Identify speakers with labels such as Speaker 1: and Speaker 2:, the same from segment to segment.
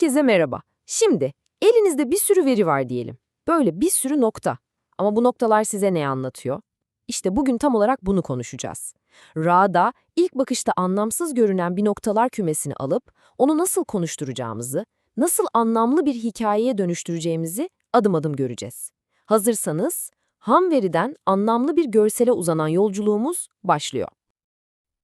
Speaker 1: Herkese merhaba. Şimdi elinizde bir sürü veri var diyelim. Böyle bir sürü nokta. Ama bu noktalar size ne anlatıyor? İşte bugün tam olarak bunu konuşacağız. Ra'da ilk bakışta anlamsız görünen bir noktalar kümesini alıp onu nasıl konuşturacağımızı, nasıl anlamlı bir hikayeye dönüştüreceğimizi adım adım göreceğiz. Hazırsanız ham veriden anlamlı bir görsele uzanan yolculuğumuz başlıyor.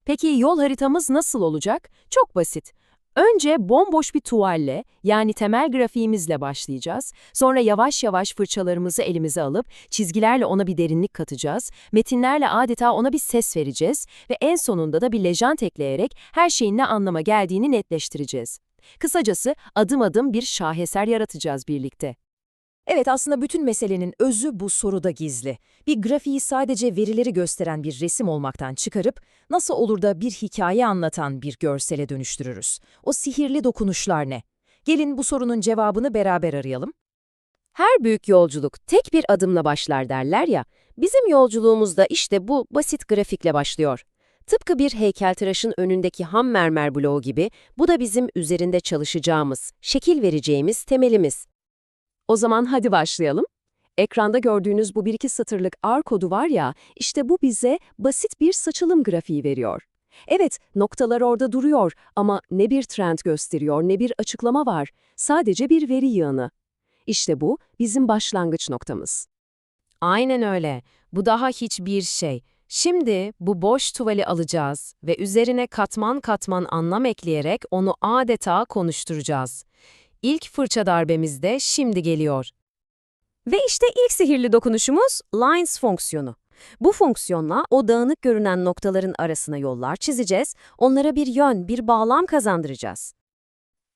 Speaker 1: Peki yol haritamız nasıl olacak? Çok basit. Önce bomboş bir tuvalle, yani temel grafiğimizle başlayacağız. Sonra yavaş yavaş fırçalarımızı elimize alıp çizgilerle ona bir derinlik katacağız. Metinlerle adeta ona bir ses vereceğiz ve en sonunda da bir lejant ekleyerek her şeyin ne anlama geldiğini netleştireceğiz. Kısacası adım adım bir şaheser yaratacağız birlikte.
Speaker 2: Evet aslında bütün meselenin özü bu soruda gizli. Bir grafiği sadece verileri gösteren bir resim olmaktan çıkarıp nasıl olur da bir hikaye anlatan bir görsele dönüştürürüz? O sihirli dokunuşlar ne? Gelin bu sorunun cevabını beraber arayalım.
Speaker 1: Her büyük yolculuk tek bir adımla başlar derler ya, bizim yolculuğumuzda işte bu basit grafikle başlıyor. Tıpkı bir heykeltıraşın önündeki ham mermer bloğu gibi, bu da bizim üzerinde çalışacağımız, şekil vereceğimiz temelimiz. O zaman hadi başlayalım. Ekranda gördüğünüz bu bir iki satırlık R kodu var ya, işte bu bize basit bir saçılım grafiği veriyor. Evet, noktalar orada duruyor ama ne bir trend gösteriyor ne bir açıklama var. Sadece bir veri yığını. İşte bu bizim başlangıç noktamız. Aynen öyle. Bu daha hiçbir şey. Şimdi bu boş tuvali alacağız ve üzerine katman katman anlam ekleyerek onu adeta konuşturacağız. İlk fırça darbemiz de şimdi geliyor. Ve işte ilk sihirli dokunuşumuz lines fonksiyonu. Bu fonksiyonla o dağınık görünen noktaların arasına yollar çizeceğiz, onlara bir yön, bir bağlam kazandıracağız.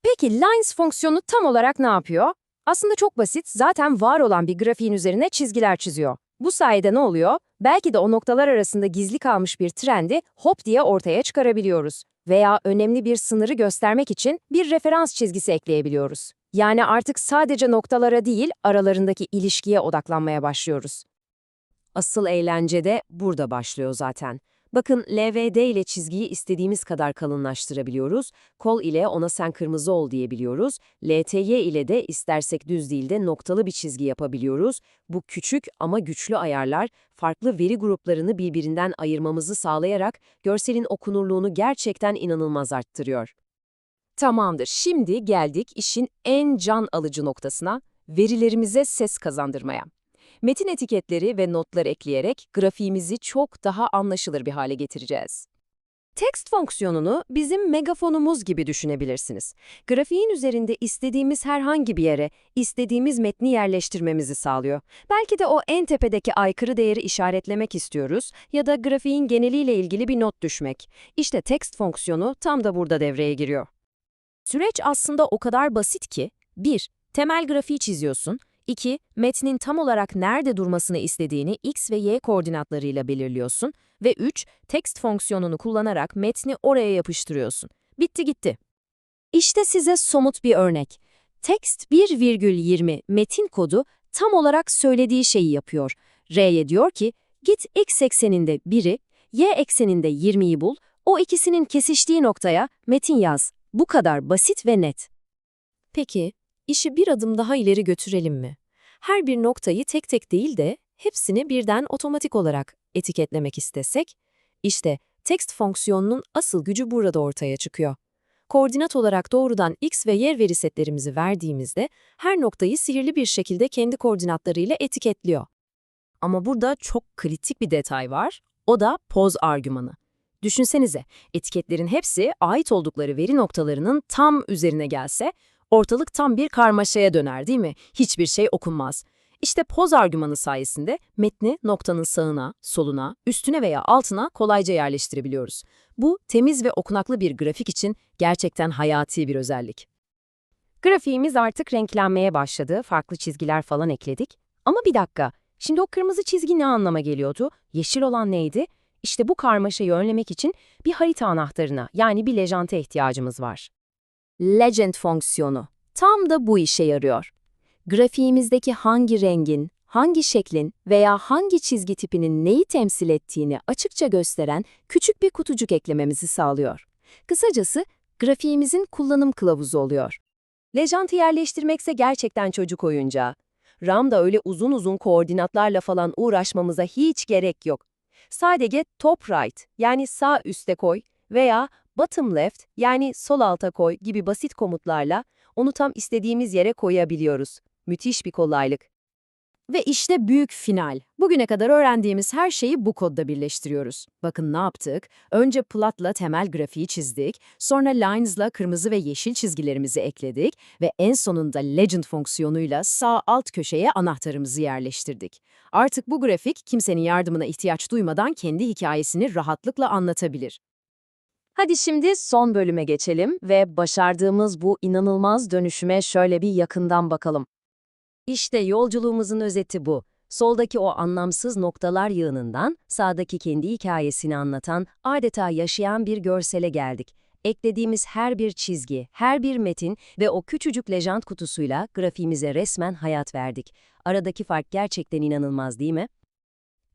Speaker 1: Peki lines fonksiyonu tam olarak ne yapıyor? Aslında çok basit, zaten var olan bir grafiğin üzerine çizgiler çiziyor. Bu sayede ne oluyor? Belki de o noktalar arasında gizli kalmış bir trendi hop diye ortaya çıkarabiliyoruz. Veya önemli bir sınırı göstermek için bir referans çizgisi ekleyebiliyoruz. Yani artık sadece noktalara değil, aralarındaki ilişkiye odaklanmaya başlıyoruz. Asıl eğlence de burada başlıyor zaten. Bakın LVD ile çizgiyi istediğimiz kadar kalınlaştırabiliyoruz, kol ile ona sen kırmızı ol diyebiliyoruz, LTY ile de istersek düz değil de noktalı bir çizgi yapabiliyoruz. Bu küçük ama güçlü ayarlar farklı veri gruplarını birbirinden ayırmamızı sağlayarak görselin okunurluğunu gerçekten inanılmaz arttırıyor. Tamamdır, şimdi geldik işin en can alıcı noktasına, verilerimize ses kazandırmaya. Metin etiketleri ve notlar ekleyerek grafiğimizi çok daha anlaşılır bir hale getireceğiz. Text fonksiyonunu bizim megafonumuz gibi düşünebilirsiniz. Grafiğin üzerinde istediğimiz herhangi bir yere istediğimiz metni yerleştirmemizi sağlıyor. Belki de o en tepedeki aykırı değeri işaretlemek istiyoruz ya da grafiğin geneliyle ilgili bir not düşmek. İşte text fonksiyonu tam da burada devreye giriyor. Süreç aslında o kadar basit ki 1. Temel grafiği çiziyorsun. 2. Metnin tam olarak nerede durmasını istediğini x ve y koordinatlarıyla belirliyorsun. Ve 3. Text fonksiyonunu kullanarak metni oraya yapıştırıyorsun. Bitti gitti. İşte size somut bir örnek. Text 1,20 metin kodu tam olarak söylediği şeyi yapıyor. R'ye diyor ki, git x ekseninde 1'i, y ekseninde 20'yi bul, o ikisinin kesiştiği noktaya metin yaz. Bu kadar basit ve net. Peki, işi bir adım daha ileri götürelim mi? Her bir noktayı tek tek değil de hepsini birden otomatik olarak etiketlemek istesek, işte text fonksiyonunun asıl gücü burada ortaya çıkıyor. Koordinat olarak doğrudan x ve y veri setlerimizi verdiğimizde her noktayı sihirli bir şekilde kendi koordinatlarıyla etiketliyor. Ama burada çok kritik bir detay var, o da poz argümanı. Düşünsenize, etiketlerin hepsi ait oldukları veri noktalarının tam üzerine gelse, ortalık tam bir karmaşaya döner değil mi? Hiçbir şey okunmaz. İşte poz argümanı sayesinde metni noktanın sağına, soluna, üstüne veya altına kolayca yerleştirebiliyoruz. Bu, temiz ve okunaklı bir grafik için gerçekten hayati bir özellik. Grafiğimiz artık renklenmeye başladı, farklı çizgiler falan ekledik. Ama bir dakika, şimdi o kırmızı çizgi ne anlama geliyordu? Yeşil olan neydi? İşte bu karmaşayı önlemek için bir harita anahtarına yani bir lejante ihtiyacımız var. Legend fonksiyonu tam da bu işe yarıyor. Grafiğimizdeki hangi rengin, hangi şeklin veya hangi çizgi tipinin neyi temsil ettiğini açıkça gösteren küçük bir kutucuk eklememizi sağlıyor. Kısacası grafiğimizin kullanım kılavuzu oluyor. Lejant'ı yerleştirmekse gerçekten çocuk oyuncağı. RAM'da öyle uzun uzun koordinatlarla falan uğraşmamıza hiç gerek yok. Sadece top right yani sağ üste koy veya bottom left yani sol alta koy gibi basit komutlarla onu tam istediğimiz yere koyabiliyoruz. Müthiş bir kolaylık.
Speaker 2: Ve işte büyük final. Bugüne kadar öğrendiğimiz her şeyi bu kodda birleştiriyoruz. Bakın ne yaptık? Önce plotla temel grafiği çizdik, sonra lines'la kırmızı ve yeşil çizgilerimizi ekledik ve en sonunda legend fonksiyonuyla sağ alt köşeye anahtarımızı yerleştirdik. Artık bu grafik kimsenin yardımına ihtiyaç duymadan kendi hikayesini rahatlıkla anlatabilir.
Speaker 1: Hadi şimdi son bölüme geçelim ve başardığımız bu inanılmaz dönüşüme şöyle bir yakından bakalım. İşte yolculuğumuzun özeti bu. Soldaki o anlamsız noktalar yığınından sağdaki kendi hikayesini anlatan, adeta yaşayan bir görsele geldik. Eklediğimiz her bir çizgi, her bir metin ve o küçücük lejant kutusuyla grafiğimize resmen hayat verdik. Aradaki fark gerçekten inanılmaz değil mi?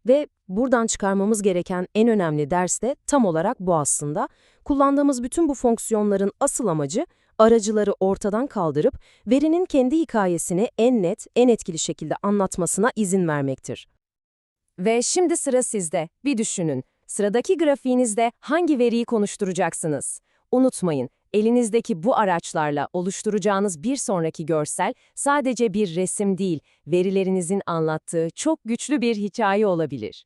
Speaker 1: Ve buradan çıkarmamız gereken en önemli ders de tam olarak bu aslında. Kullandığımız bütün bu fonksiyonların asıl amacı aracıları ortadan kaldırıp verinin kendi hikayesini en net, en etkili şekilde anlatmasına izin vermektir. Ve şimdi sıra sizde. Bir düşünün. Sıradaki grafiğinizde hangi veriyi konuşturacaksınız? Unutmayın, elinizdeki bu araçlarla oluşturacağınız bir sonraki görsel sadece bir resim değil, verilerinizin anlattığı çok güçlü bir hikaye olabilir.